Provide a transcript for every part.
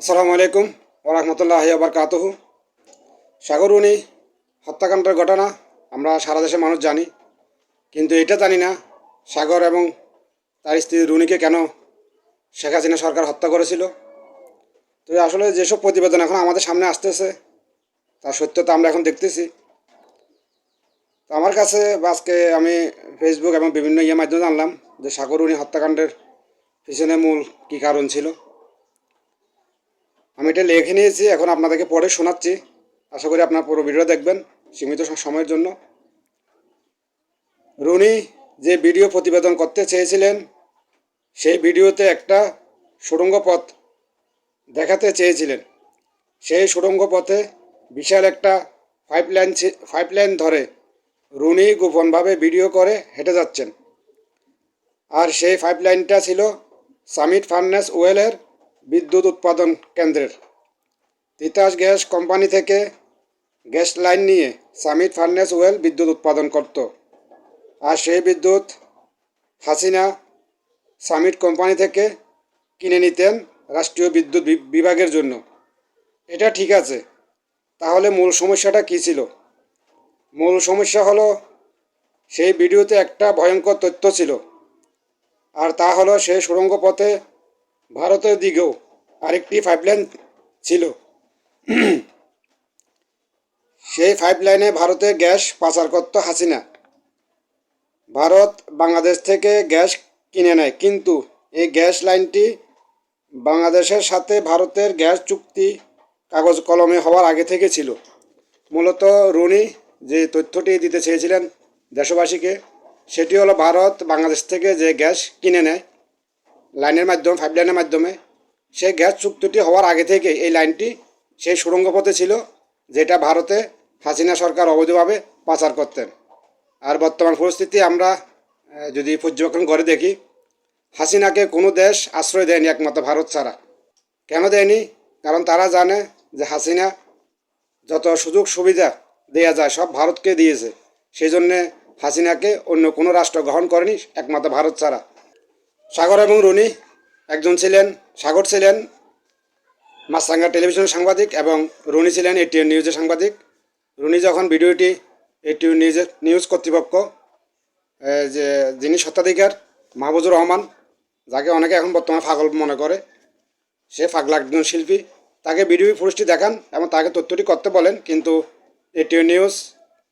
আসসালামু আলাইকুম ওরহমতুল্লাহ আবার কাতহু সাগরুনি হত্যাকাণ্ডের ঘটনা আমরা সারা দেশের মানুষ জানি, কিন্তু এটা জানি না সাগর এবং তার স্ত্রী রুনিকে কেন শেখ হাসিনা সরকার হত্যা করেছিল। তো আসলে যেসব প্রতিবেদন এখন আমাদের সামনে আসতেছে, তার সত্যতা আমরা এখন দেখতেছি। তো আমার কাছে আজকে আমি ফেসবুক এবং বিভিন্ন ইয়ে মাধ্যমে জানলাম যে সাগরুনি হত্যাকাণ্ডের পিছনে মূল কী কারণ ছিল। আমি এটা লিখে নিয়েছি, এখন আপনাদেরকে পরে শোনাচ্ছি। আশা করি আপনার পুরো ভিডিও দেখবেন সীমিত সময়ের জন্য। রুনি যে ভিডিও প্রতিবেদন করতে চেয়েছিলেন, সেই ভিডিওতে একটা সুড়ঙ্গ পথ দেখাতে চেয়েছিলেন। সেই সুড়ঙ্গ পথে বিশাল একটা পাইপ লাইন পাইপ লাইন ধরে রুনি গোপনভাবে ভিডিও করে হেঁটে যাচ্ছেন। আর সেই পাইপ লাইনটা ছিল সামিট ফার্নেস ওয়েলের বিদ্যুৎ উৎপাদন কেন্দ্রের। তিতাস গ্যাস কোম্পানি থেকে গ্যাস লাইন নিয়ে সামিট ফার্নেস ওয়েল বিদ্যুৎ উৎপাদন করত। আর সেই বিদ্যুৎ হাসিনা সামিট কোম্পানি থেকে কিনে নিতেন রাষ্ট্রীয় বিদ্যুৎ বিভাগের জন্য। এটা ঠিক আছে, তাহলে মূল সমস্যাটা কী ছিল? মূল সমস্যা হলো, সেই ভিডিওতে একটা ভয়ঙ্কর তথ্য ছিল। আর তা হলো, সেই সুড়ঙ্গ পথে ভারতের দিকেও আরেকটি পাইপলাইন ছিল। সেই পাইপলাইনে ভারতে গ্যাস পাচার করত হাসিনা। ভারত বাংলাদেশ থেকে গ্যাস কিনে নেয়, কিন্তু এই গ্যাস লাইনটি বাংলাদেশের সাথে ভারতের গ্যাস চুক্তি কাগজ কলমে হওয়ার আগে থেকে ছিল। মূলত রুনি যে তথ্যটি দিতে চেয়েছিলেন দেশবাসীকে, সেটি হলো ভারত বাংলাদেশ থেকে যে গ্যাস কিনে নেয় লাইনের মাধ্যমে ফাইভ লাইনের মাধ্যমে। সেই গ্যাস চুক্তিটি হওয়ার আগে থেকে এই লাইনটি সেই সুড়ঙ্গ পথে ছিল, যেটা ভারতে হাসিনা সরকার অবৈধভাবে পাচার করতেন। আর বর্তমান পরিস্থিতি আমরা যদি পর্যবেক্ষণ করে দেখি, হাসিনাকে কোনো দেশ আশ্রয় দেয়নি একমাত্র ভারত ছাড়া। কেন দেয়নি? কারণ তারা জানে যে হাসিনা যত সুযোগ সুবিধা দেয়া যায় সব ভারতকে দিয়েছে। সেই জন্যে হাসিনাকে অন্য কোনো রাষ্ট্র গ্রহণ করেনি একমাত্র ভারত ছাড়া। সাগর এবং রুনি একজন ছিলেন, সাগর ছিলেন মাছরাঙ্গা টেলিভিশনের সাংবাদিক এবং রুনি ছিলেন এটিএন নিউজের সাংবাদিক। রুনি যখন ভিডিওটি এটিএন নিউজের নিউজ কর্তৃপক্ষ যে যিনি স্বত্বাধিকার, মাহবুজুর রহমান, যাকে অনেকে এখন বর্তমানে পাগল মনে করে, সে পাগলা একজন শিল্পী, তাকে ভিডিও ফুটেজটি দেখান এবং তাকে তথ্যটি করতে বলেন, কিন্তু এটিও নিউজ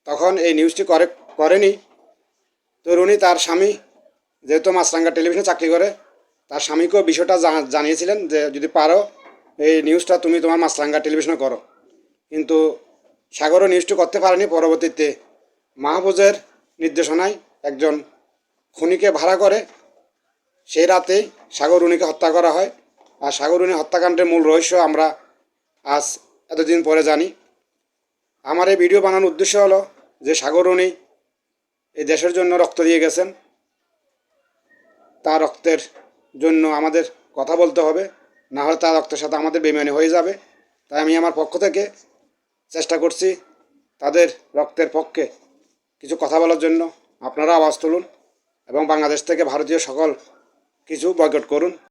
তখন এই নিউজটি করে, করেনি। তো রুনি তার স্বামী যেহেতু মাছরাঙ্গা টেলিভিশনে চাকরি করে, তার স্বামীকেও বিষয়টা জানিয়েছিলেন যে যদি পারো, এই নিউজটা তুমি তোমার মাছরাঙ্গা টেলিভিশনে করো। কিন্তু সাগরও নিউজটি করতে পারেনি পরবর্তীতে। মাহফুজের নির্দেশনায় একজন খুনিকে ভাড়া করে সেই রাতেই সাগর উনিকে হত্যা করা হয়। আর সাগর উনি হত্যাকাণ্ডের মূল রহস্য আমরা আজ এতদিন পরে জানি। আমার এই ভিডিও বানানোর উদ্দেশ্য হলো যে সাগর উনি এই দেশের জন্য রক্ত দিয়ে গেছেন। তার রক্তের জন্য আমাদের কথা বলতে হবে। না হলে তার রক্তের সাথে আমাদের বেমানি হয়ে যাবে। তাই আমি আমার পক্ষ থেকে চেষ্টা করছি তাদের রক্তের পক্ষে কিছু কথা বলার জন্য। আপনারা আওয়াজ তুলুন এবং বাংলাদেশ থেকে ভারতীয় সকল কিছু বয়কট করুন।